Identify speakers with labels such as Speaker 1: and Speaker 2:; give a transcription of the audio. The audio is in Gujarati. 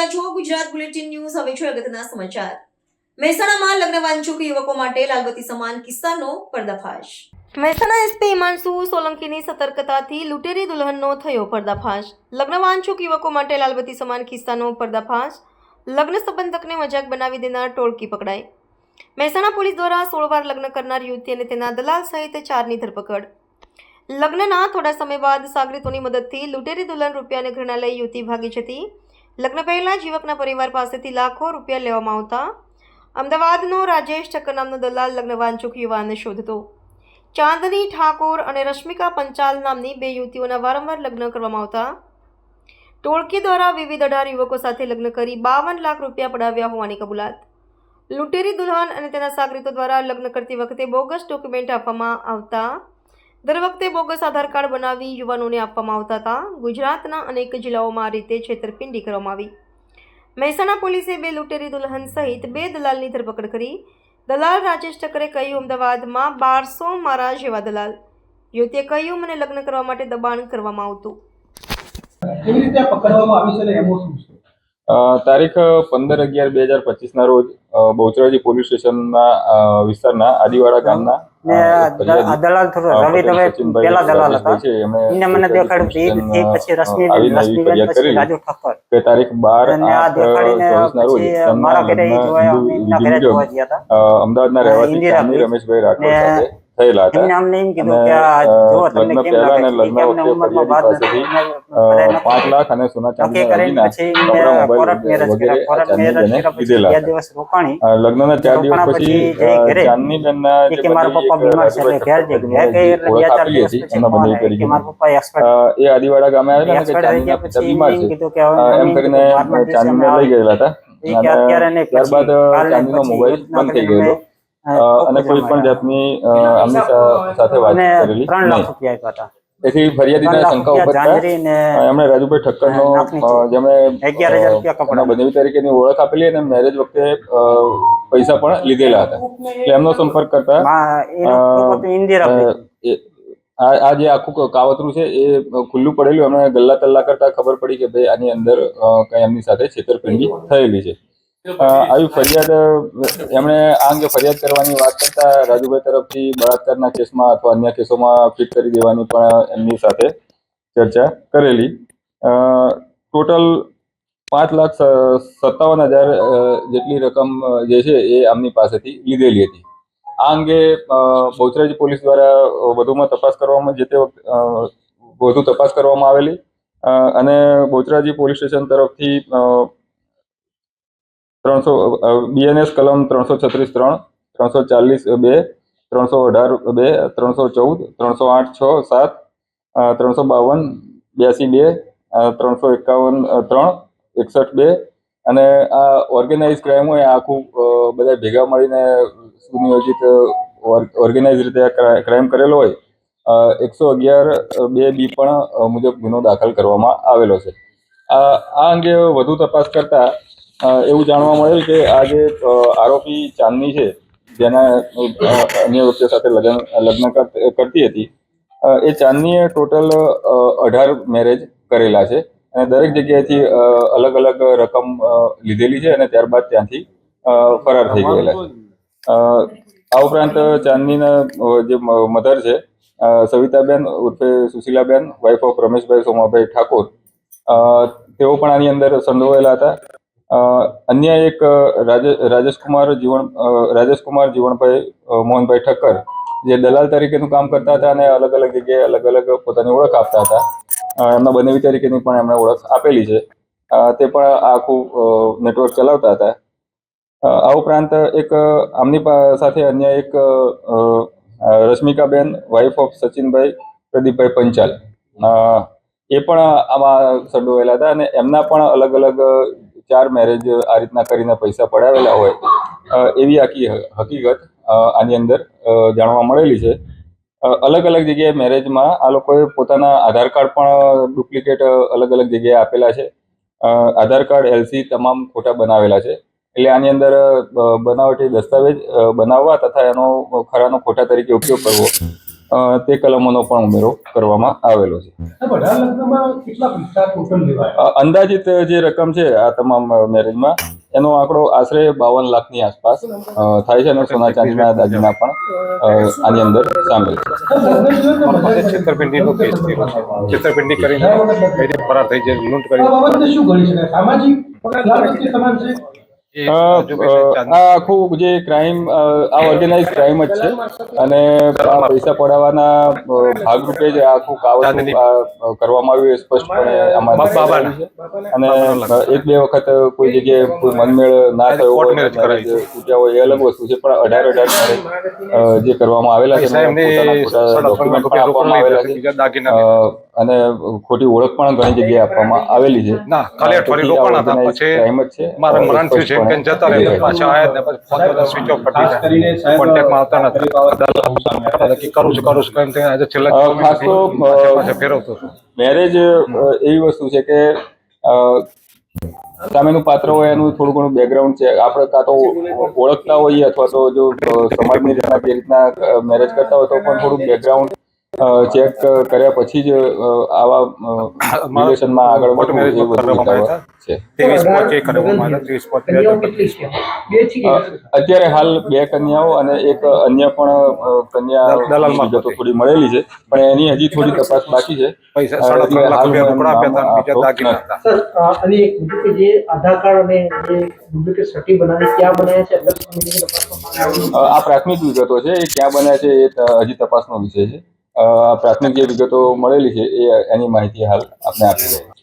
Speaker 1: રહ્યા છો ગુજરાત બુલેટિન ન્યૂઝ. હવે છે અગત્યના સમાચાર. મહેસાણામાં લગ્ન વાંચુક યુવકો માટે લાલબત્તી સમાન કિસ્સાનો પર્દાફાશ. મહેસાણા એસપી હિમાંશુ સોલંકીની સતર્કતાથી લૂંટેરી દુલ્હનનો થયો પર્દાફાશ. લગ્ન વાંચુક યુવકો માટે લાલબત્તી સમાન કિસ્સાનો પર્દાફાશ. લગ્ન સંબંધકને મજાક બનાવી દેનાર ટોળકી પકડાઈ. મહેસાણા પોલીસ દ્વારા સોળ વાર લગ્ન કરનાર યુવતી અને તેના દલાલ સહિત ચારની ધરપકડ. લગ્નના થોડા સમય બાદ સાગરીતોની મદદથી લૂંટેરી દુલ્હન રૂપિયાને ઘરના લઈ યુવતી ભાગી જતી લગ્ન પહેલાં જ યુવકના પરિવાર પાસેથી લાખો રૂપિયા લેવામાં આવતા અમદાવાદનો રાજેશ ઠક્કર નામનો દલાલ લગ્ન વાંચુક યુવાનને શોધતો. ચાંદની ઠાકોર અને રશ્મિકા પંચાલ નામની બે યુવતીઓના વારંવાર લગ્ન કરવામાં આવતા. ટોળકી દ્વારા વિવિધ અઢાર યુવકો સાથે લગ્ન કરી બાવન લાખ રૂપિયા પડાવ્યા હોવાની કબૂલાત. લૂંટેરી દુલ્હન અને તેના સાગરીતો દ્વારા લગ્ન કરતી વખતે બોગસ ડોક્યુમેન્ટ આપવામાં આવતા દર વખતે બોગસ આધાર કાર્ડ બનાવી યુવાનોને આપવામાં આવતા હતા. ગુજરાતના અનેક જિલ્લાઓમાં આ રીતે છેતરપિંડી કરવામાં આવી. મહેસાણા પોલીસે બે લૂંટેરી દુલ્હન સહિત બે દલાલની ધરપકડ કરી. દલાલ રાજેશ ઠક્કરે કહ્યું, અમદાવાદમાં બારસો મારા જેવા દલાલ. યુવતીએ કહ્યું, મને લગ્ન કરવા માટે દબાણ કરવામાં આવતું.
Speaker 2: કેવી રીતે પકડવામાં આવી છે અને એમો શું છે?
Speaker 3: તારીખ પંદર અગિયાર બે હજાર પચીસના રોજ બહુચરાજી પોલીસ સ્ટેશનના ના વિસ્તારના આદિવાડા ગામના
Speaker 4: ને દલાલ રવિ પેલા દલાલ હતા. એને મને દેખાડ્યું પછી પછી રાજુ ઠક્કર
Speaker 3: કે તારીખ બાર
Speaker 4: અને આ દેખાડીને
Speaker 3: રોજ
Speaker 4: મારા ઘરે જોયા એમના ઘરે જોવા ગયા હતા.
Speaker 3: અ, અમદાવાદના
Speaker 4: અ,
Speaker 3: રહેવાસી
Speaker 4: ઇન્દિરા
Speaker 3: ચાંદની
Speaker 4: ભાઈ.
Speaker 3: રમેશભાઈ રાઠોડ સાથે થયેલા હતા. લગ્ન પહેલા અને
Speaker 4: કે
Speaker 3: લગ્ન વખતે પાંચ લાખ અને સોના ચાંદીના દાગીના, મોબાઈલ વગેરે ચાંદની હતા. અ, લગ્નના ચાર દિવસ પછી
Speaker 4: ચાંદની
Speaker 3: અ, જે ઓળખ આપેલી હતી એમના બંને
Speaker 4: આવ્યો કે
Speaker 3: તરીકે
Speaker 4: મારા પપ્પા એક્સપર્ટ
Speaker 3: અ, એ આદિવાડા ગામે આવેલા ને કે
Speaker 4: પછી
Speaker 3: બીમાર છે. એમ કરીને
Speaker 4: અમે
Speaker 3: લઈ ગયેલા હતા. ત્યારબાદ ચાંદીનો મોબાઈલ બંધ થઈ ગયેલો અને કોઈ પણ જાતની અ, સાથે વાત કરેલી
Speaker 4: ત્રણ લાખ રૂપિયા આપ્યા હતા.
Speaker 3: તેથી ફરિયાદીના શંકા અ, એમણે રાજુભાઈ ઠક્કરનો. જેમણે બનેવી તરીકેની ઓળખ આપેલી અને મેરેજ વખતે પૈસા પણ લીધેલા હતા. એટલે એમનો સંપર્ક કરતા આ જે આખું કાવતરું છે એ ખુલ્લું પડેલું એમણે ગલ્લા તલ્લા કરતા ખબર પડી કે ભાઈ આની અંદર કઈ એમની સાથે છેતરપિંડી થયેલી છે. આવી ફરિયાદ એમણે આ અંગે ફરિયાદ કરવાની વાત કરતા રાજુભાઈ તરફથી બળાત્કારના કેસમાં અથવા અન્ય કેસોમાં ફિટ કરી દેવાની પણ એમની સાથે ચર્ચા કરેલી. ટોટલ પાંચ લાખ સત્તાવન હજાર જેટલી રકમ જે છે એ આમની પાસેથી લીધેલી હતી. આ અંગે બહુચરાજી પોલીસ દ્વારા વધુમાં તપાસ કરવામાં જે તે વધુ તપાસ કરવામાં આવેલી. અને બહુચરાજી પોલીસ સ્ટેશન તરફથી ત્રણસો બીએનએસ કલમ ત્રણસો છત્રીસ ત્રણ, ત્રણસો ચાલીસ બે, ત્રણસો અઢાર બે, ત્રણસો ચૌદ, ત્રણસો આઠ છ, સાત ત્રણસો બાવન, બ્યાસી બે ત્રણસો એકાવન ત્રણ, એકસઠ બે અને આ ઓર્ગેનાઇઝ ક્રાઇમ હોય આખું બધા ભેગા મળીને સુનિયોજિત ઓર્ગેનાઇઝ રીતે ક્રાઇમ કરેલો હોય એકસો અગિયાર બે બી પણ મુજબ ગુનો દાખલ કરવામાં આવેલો છે. આ અંગે વધુ તપાસ કરતા એવું જાણવા મળેલ કે આ જે આરોપી ચાંદની છે, જેના અન્ય વ્યક્તિઓ સાથે લગ્ન લગ્ન કરતી હતી એ ચાંદનીએ ટોટલ અઢાર મેરેજ કરેલા છે અને દરેક જગ્યાએથી અલગ અલગ રકમ લીધેલી છે અને ત્યારબાદ ત્યાંથી ફરાર થઈ ગયેલા છે. આ ઉપરાંત ચાંદનીના જે મધર છે સવિતાબેન ઉર્ફે સુશીલાબેન વાઇફ ઓફ રમેશભાઈ સોમાભાઈ ઠાકોર તેઓ પણ આની અંદર સંડોવાયેલા હતા. અન્ય એક રાજે, રાજેશકુમાર જીવન રાજેશકુમાર જીવણભાઈ મોહનભાઈ ઠક્કર, જે દલાલ તરીકેનું કામ કરતા હતા અને અલગ અલગ જગ્યાએ અલગ અલગ પોતાની ઓળખ આપતા હતા. એમના બનેવી તરીકેની પણ એમણે ઓળખ આપેલી છે. તે પણ આખું નેટવર્ક ચલાવતા હતા. આ ઉપરાંત એક આમની સાથે અન્ય એક રશ્મિકાબેન વાઇફ ઓફ સચિનભાઈ, પ્રદીપભાઈ પંચાલ. એ પણ આમાં સંડોવાયેલા હતા અને એમના પણ અલગ અલગ ચાર મેરેજ આ રીતના કરીને પૈસા પડાવેલા હોય એવી આખી હકીકત આની અંદર જાણવા મળેલી છે. અલગ અલગ જગ્યાએ મેરેજમાં આ લોકોએ પોતાના આધાર કાર્ડ પણ ડુપ્લિકેટ અલગ અલગ જગ્યાએ આપેલા છે. આધાર કાર્ડ એલસી તમામ ખોટા બનાવેલા છે. એટલે આની અંદર બનાવટી દસ્તાવેજ બનાવવા તથા એનો ખરાનો ખોટા તરીકે ઉપયોગ કરવો. તે કલમોનો પણ ઉમેરો કરવામાં આવેલો છે. અંદાજિત જે રકમ છે આ તમામ મેરેજમાં એનો આંકડો આશરે બાવન લાખની આસપાસ થાય છે અને સોના ચાંદીના દાગીના પણ આની અંદર સામેલ છે.
Speaker 5: છેતરપિંડીનો કેસ છેતરપિંડી કરીને ફરાર થઈ જાય લૂંટ કરી
Speaker 2: શું ગણી શકાય સામાજિક
Speaker 3: આ આખું જે ક્રાઇમ આ ઓર્ગેનાઇઝ ક્રાઇમ જ છે. અને પૈસા પડાવવાના ભાગ ભાગરૂપે જ આખું કાવતરું કરવામાં આવ્યું એ સ્પષ્ટપણે. અને એક બે વખત કોઈ જગ્યાએ કોઈ મનમેળ ના થયો હોય તૂટ્યા હોય એ અલગ વસ્તુ છે. પણ અઢાર અઢાર જે કરવામાં આવેલા છે અને ખોટી ઓળખ પણ ઘણી જગ્યાએ આપવામાં આવેલી છે.
Speaker 5: ના, ખાલી અઠવાડિયે રોકાણ હતા, પછી
Speaker 3: ક્રાઇમ જ છે.
Speaker 5: મારા મરણ થયું છે કે જતા રહ્યા પાછા આયા ને પછી ફોન બધા સ્વિચ ઓફ કરી કોન્ટેક્ટમાં આવતા નથી. બધા કે કરું છું કરું છું કેમ તે આજે છેલ્લા
Speaker 3: ખાસ તો, અ,
Speaker 5: પાછા પાછા ફેરવતો
Speaker 3: મેરેજ એવી વસ્તુ છે કે અ, સામેનું પાત્ર હોય એનું થોડું ઘણું બેકગ્રાઉન્ડ છે. આપણે કાં તો ઓળખતા હોઈએ અથવા તો જો સમાજની રીતના જે રીતના મેરેજ કરતા હોય તો પણ થોડું બેકગ્રાઉન્ડ ચેક કર્યા પછી જ અ, આવા રિલેશનમાં આગળ વધવું છે. અત્યારે હાલ બે કન્યાઓ અને એક અન્ય પણ કન્યા
Speaker 5: દલાલ
Speaker 3: થોડી મળેલી છે. પણ એની હજી થોડી તપાસ બાકી છે.
Speaker 5: અને બીજું
Speaker 6: કે જે આધાર કાર્ડ અને જે ડુપ્લિકેટ સર્ટી બનાવી ક્યાં બનાવ્યા અલગ
Speaker 3: આ પ્રાથમિક વિગતો છે એ ક્યાં બન્યા છે એ ત- હજી તપાસનો વિષય છે. પ્રાથમિક જે વિગતો મળેલી છે એ એની માહિતી હાલ આપને આપી રહ્યા.